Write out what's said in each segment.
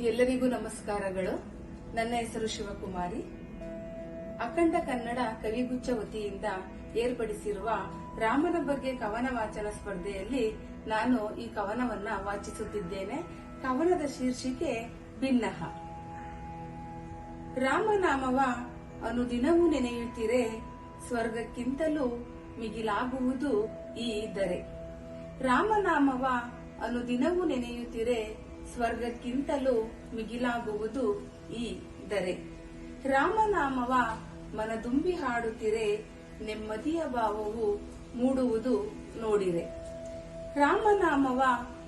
ಎಲ್ಲರಿಗೂ ನಮಸ್ಕಾರಗಳು. ನನ್ನ ಹೆಸರು ಶಿವಕುಮಾರಿ. ಅಖಂಡ ಕನ್ನಡ ಕವಿಗುಚ್ಚ ವತಿಯಿಂದ ಏರ್ಪಡಿಸಿರುವ ರಾಮನ ಬಗ್ಗೆ ಕವನ ವಾಚನ ಸ್ಪರ್ಧೆಯಲ್ಲಿ ನಾನು ಈ ಕವನವನ್ನ ವಾಚಿಸುತ್ತಿದ್ದೇನೆ. ಕವನದ ಶೀರ್ಷಿಕೆ ಭಿನ್ನಹ ರಾಮನಾಮವ ಅನುದಿನವೂ ನೆನೆಯುತ್ತಿರೆ, ಸ್ವರ್ಗಕ್ಕಿಂತಲೂ ಮಿಗಿಲಾಗುವುದು ಈ ಇದ್ದರೆ ರಾಮನಾಮವ ಅನುದಿನವೂ ನೆನೆಯುತ್ತಿರೆ ಸ್ವರ್ಗಕ್ಕಿಂತಲೂ ಮಿಗಿಲಾಗುವುದು ಈ ದರೆ. ರಾಮನಾಮವ ಮನದುಂಬಿ ಹಾಡುತ್ತಿರೆ, ನೆಮ್ಮದಿಯ ಭಾವವು ಮೂಡುವುದು ನೋಡಿರೆ. ರಾಮನಾಮವ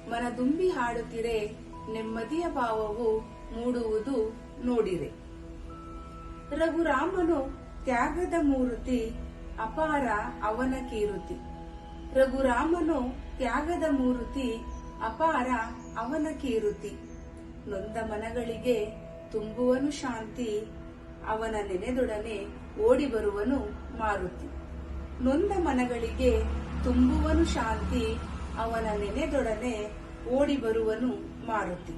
ಮನದುಂಬಿ ಹಾಡುತ್ತಿರೆ, ನೆಮ್ಮದಿಯ ಭಾವವು ಮೂಡುವುದು ನೋಡಿರೆ. ರಘುರಾಮನು ತ್ಯಾಗದ ಮೂರ್ತಿ, ಅಪಾರ ಅವನ ಕೀರುತಿ ರಘುರಾಮನು ತ್ಯಾಗದ ಮೂರ್ತಿ ಅಪಾರ ಅವನ ಕೀರುತಿ ನೊಂದ ಮನಗಳಿಗೆ ತುಂಬುವನು ಶಾಂತಿ, ಅವನ ನೆನೆದೊಡನೆ ಓಡಿ ಬರುವನು ಮಾರುತಿ. ನೊಂದ ಮನಗಳಿಗೆ ತುಂಬುವನು ಶಾಂತಿ, ಅವನ ನೆನೆದೊಡನೆ ಓಡಿ ಬರುವನು ಮಾರುತಿ.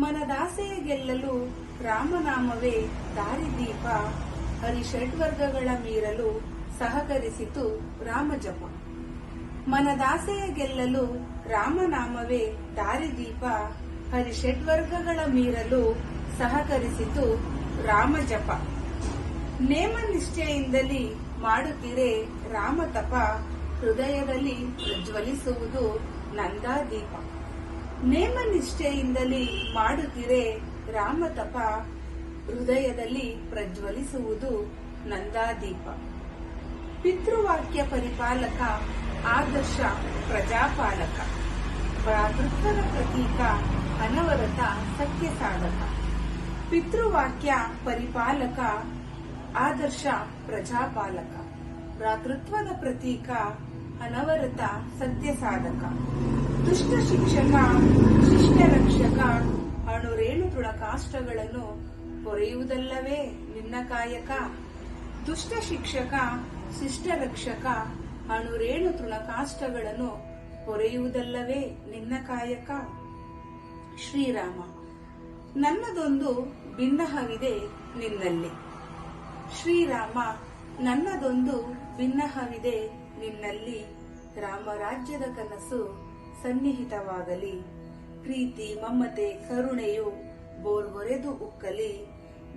ಮನದಾಸೆಯ ಗೆಲ್ಲಲು ರಾಮನಾಮವೇ ದಾರಿದೀಪ, ಹರಿಷಡ್ವರ್ಗಗಳ ಮೀರಲು ಸಹಕರಿಸಿತು ರಾಮಜಪ. ಮನದಾಸೆಯ ಗೆಲ್ಲಲು ರಾಮನಾಮವೇ ದಾರಿದೀಪ ಹರಿಷಡ್ವರ್ಗಗಳ ಮೀರಲು ಸಹಕರಿಸಿತು ರಾಮ ಜಪ. ನೇಮ ನಿಷ್ಠೆಯಿಂದಲಿ ಮಾಡುತ್ತಿರೆ ರಾಮ ತಪ, ಹೃದಯದಲ್ಲಿ ಪ್ರಜ್ವಲಿಸುವುದು ನಂದಾದೀಪ. ನೇಮ ನಿಷ್ಠೆಯಿಂದಲಿ ಮಾಡುತ್ತಿರೆ ರಾಮ ತಪ, ಹೃದಯದಲ್ಲಿ ಪ್ರಜ್ವಲಿಸುವುದು ನಂದಾದೀಪ. ಪಿತೃವಾಕ್ಯ ಪರಿಪಾಲಕ ಆದರ್ಶ ಪ್ರಜಾಪಾಲಕ, ಭ್ರಾತೃತ್ವದ ಪ್ರತೀಕ, ಅನವರತ, ಸತ್ಯ ಸಾಧಕ. ಪಿತೃವಾಕ್ಯ ಪರಿಪಾಲಕ, ಆದರ್ಶ ಪ್ರಜಾಪಾಲಕ. ಭ್ರಾತೃತ್ವದ ಪ್ರತೀಕ, ಅನವರತ, ಸತ್ಯ ಸಾಧಕ. ದುಷ್ಟ ಶಿಕ್ಷಕ, ಶಿಷ್ಟ ರಕ್ಷಕ ಅಣುರೇಣು ತುಳಕಾಷ್ಟಗಳನ್ನು ಪೊರೆಯುವುದಲ್ಲವೇ ನಿನ್ನ ಕಾಯಕ. ದುಷ್ಟ ಶಿಕ್ಷಕ, ಶಿಷ್ಟ ರಕ್ಷಕ ಅಣುರೇಣು ತೃಣಕಾಷ್ಟಗಳನ್ನು ಪೊರೆಯುವುದಲ್ಲವೇ ನಿನ್ನ ಕಾಯಕ? ಶ್ರೀರಾಮ, ನನ್ನದೊಂದು ಭಿನ್ನಹವಿದೆ ನಿನ್ನಲ್ಲಿ. ಶ್ರೀರಾಮ, ನನ್ನದೊಂದು ಭಿನ್ನಹವಿದೆ ನಿನ್ನಲ್ಲಿ. ರಾಮರಾಜ್ಯದ ಕನಸು ಸನ್ನಿಹಿತವಾಗಲಿ. ಪ್ರೀತಿ ಮಮ್ಮತೆ ಕರುಣೆಯು ಬೋರ್ಗೊರೆದು ಉಕ್ಕಲಿ.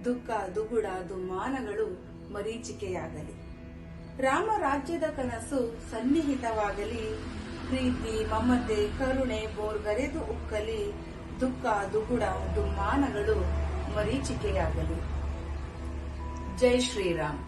ದುಃಖ, ದುಗುಡ ದುಮಾನಗಳು ಮರೀಚಿಕೆಯಾಗಲಿ. ರಾಮರಾಜ್ಯದ ಕನಸು ಸನ್ನಿಹಿತವಾಗಲಿ ಪ್ರೀತಿ ಮಮತೆ ಕರುಣೆ ಬೋರ್ಗರೆದು ಉಕ್ಕಲಿ ದುಃಖ ದುಗುಡ ದುಮ್ಮಾನಗಳು ಮರೀಚಿಕೆಯಾಗಲಿ. ಜೈ ಶ್ರೀರಾಮ್.